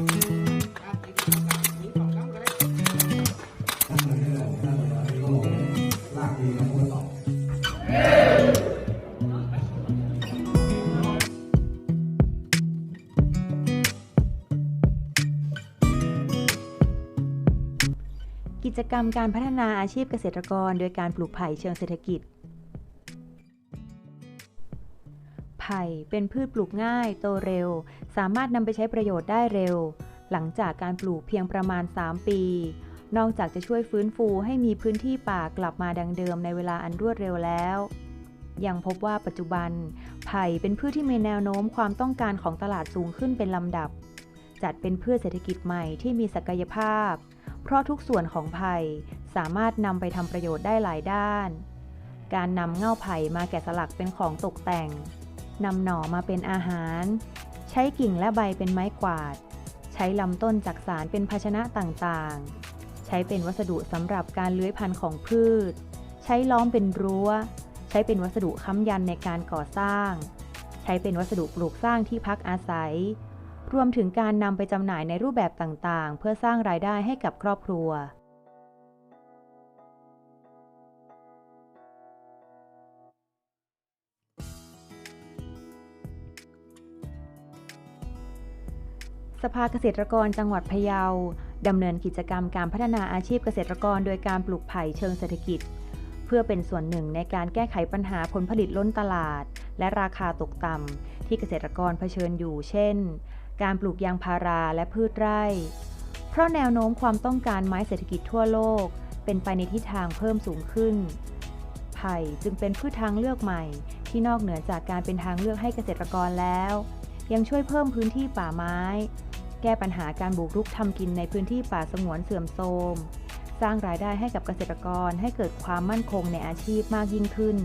กิจกรรมการพัฒนาอาชีพเกษตรกร โดยการปลูกไผ่เชิงเศรษฐกิจ ไผ่เป็นพืชปลูกง่าย โตเร็ว สามารถนำไปใช้ประโยชน์ได้เร็ว หลังจากการปลูกเพียงประมาณ 3 ปี นอกจากจะช่วยฟื้นฟูให้มีพื้นที่ป่ากลับมาดังเดิมในเวลาอันรวดเร็วแล้วยังพบว่าปัจจุบัน ไผ่เป็นพืชที่มีแนวโน้มความต้องการของตลาดสูงขึ้นเป็นลำดับ จัดเป็นพืชเศรษฐกิจใหม่ที่มีศักยภาพ เพราะทุกส่วนของไผ่สามารถนำไปทำประโยชน์ได้หลายด้าน การนำเง่าไผ่มาแกะสลักเป็นของตกแต่ง นำหน่อมาเป็นอาหาร ใช้กิ่งและใบเป็นไม้กวาด ใช้ลำต้นจักสารเป็นภาชนะต่างๆ ใช้เป็นวัสดุสำหรับการเลื้อยพันธุ์ของพืช ใช้ล้อมเป็นรั้ว ใช้เป็นวัสดุค้ำยันในการก่อสร้าง ใช้เป็นวัสดุปลูกสร้างที่พักอาศัย รวมถึงการนำไปจำหน่ายในรูปแบบต่างๆ เพื่อสร้างรายได้ให้กับครอบครัว สภาเกษตรกรจังหวัดพะเยาดำเนินกิจกรรมการพัฒนาอาชีพเกษตรกร โดยการปลูกไผ่เชิงเศรษฐกิจ เพื่อเป็นส่วนหนึ่งในการแก้ไขปัญหาผลผลิตล้นตลาด และราคาตกต่ำที่เกษตรกรเผชิญอยู่ เช่น การปลูกยางพาราและพืชไร่ เพราะแนวโน้มความต้องการไม้เศรษฐกิจทั่วโลก เป็นไปในทิศทางเพิ่มสูงขึ้น ไผ่จึงเป็นพืชทางเลือกใหม่ ที่นอกเหนือจากการเป็นทางเลือกให้เกษตรกรแล้ว ยังช่วยเพิ่มพื้นที่ป่าไม้ แก้ปัญหาการบุกรุกทำกินในพื้นที่ป่าสงวนเสื่อมโทรม สร้างรายได้ให้กับเกษตรกรให้เกิดความมั่นคงในอาชีพมากยิ่งขึ้น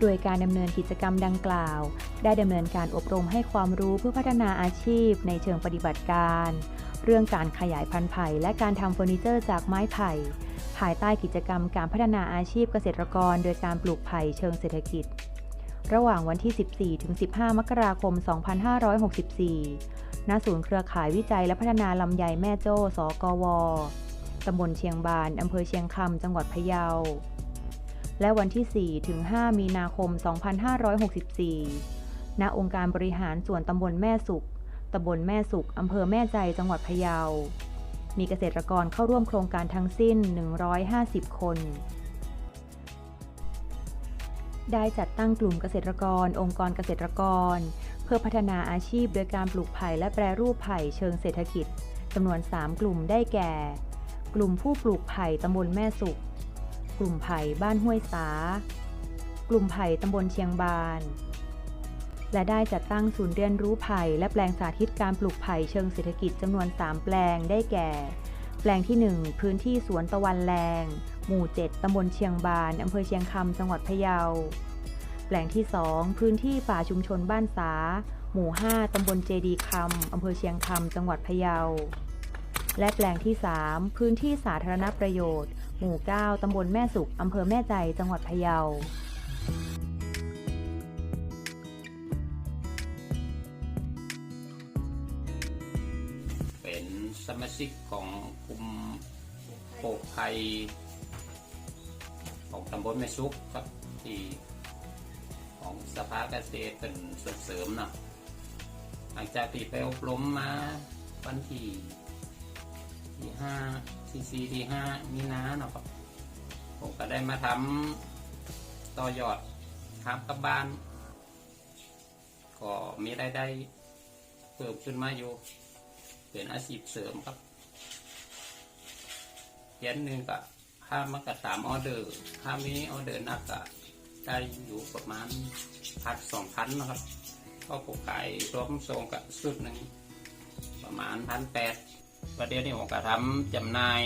โดยการดำเนินกิจกรรมดังกล่าว ได้ดำเนินการอบรมให้ความรู้เพื่อพัฒนาอาชีพในเชิงปฏิบัติการ เรื่องการขยายพันธุ์ไผ่และการทำเฟอร์นิเจอร์จากไม้ไผ่ ภายใต้กิจกรรมการพัฒนาอาชีพเกษตรกร โดยการปลูกไผ่เชิงเศรษฐกิจ ระหว่างวันที่ 14 ถึง 15 มกราคม 2564 ณ ศูนย์เครือข่ายวิจัยและพัฒนาลำไยแม่โจ้ สกว ตำบลเชียงบาน อำเภอเชียงคำ จังหวัดพะเยา และวันที่ 4 ถึง 5 มีนาคม 2564 ณ องค์การบริหารส่วนตำบลแม่สุขตำบลแม่สุขอำเภอแม่ใจ จังหวัดพะเยา มีเกษตรกรเข้าร่วมโครงการทั้งสิ้น 150 คน ได้จัดตั้งกลุ่มเกษตรกร องค์กรเกษตรกร เพื่อพัฒนาอาชีพโดยการปลูกไผ่และแปรรูปไผ่เชิงเศรษฐกิจจำนวน 3 กลุ่มได้แก่ กลุ่มผู้ปลูกไผ่ตำบลแม่สุขกลุ่มไผ่บ้านห้วยสา กลุ่มไผ่ตำบลเชียงบาน และได้จัดตั้งศูนย์เรียนรู้ไผ่และแปลงสาธิตการปลูกไผ่เชิงเศรษฐกิจจำนวน 3 แปลงได้แก่ แปลงที่ 1 พื้นที่สวนตะวันแรง หมู่ 7ตำบลเชียงบานอำเภอเชียงคำจังหวัดพะเยา แปลงที่ 2 พื้นที่ป่าชุมชนบ้านสา หมู่ 5ตำบลเจดีคำอำเภอเชียงคำจังหวัดพะเยา และแปลงที่ 3 พื้นที่สาธารณประโยชน์ หมู่ 9ตำบลแม่สุขอำเภอแม่ใจจังหวัดพะเยา สมาชิกของกลุ่มปกไผ่ของตำบลแม่ซุกครับที่ของสภาเกษตรเป็นส่งเสริมเนาะหลังจากที่ไปอบรมมาวันที่ที่ห้าที่สี่ที่ห้ามีนาเนาะครับผมก็ได้มาทำต่อยอดทำกับบ้าน ก็มีรายได้เพิ่มขึ้นมาอยู่ เป็นอาชีพเสริมครับเขียนหนึ่งก็ถ้ามันก็สามออเดอร์ถ้ามีออเดอร์หนักก็ได้อยู่ประมาณพันสองพันนะครับก็ปลูกไก่รวมส่งกับสุดหนึ่งประมาณพันแปดประเดี๋ยวนี้ผมก็ทำจำหน่าย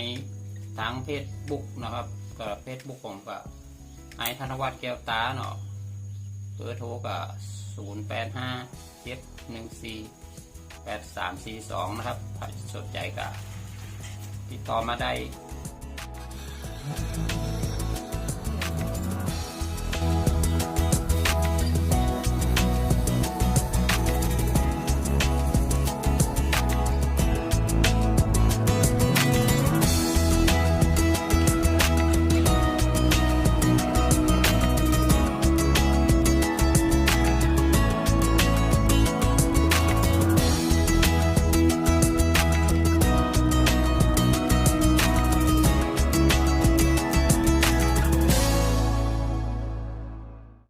ทางเพจบุ๊กนะครับก็เพจบุ๊กผมก็ไอธนวัฒน์แก้วตาเนาะเบอร์โทรก็ศูนย์แปดห้าเจ็ดหนึ่งสี่ แปดสามสี่สองนะครับสนใจก็ติดต่อมาได้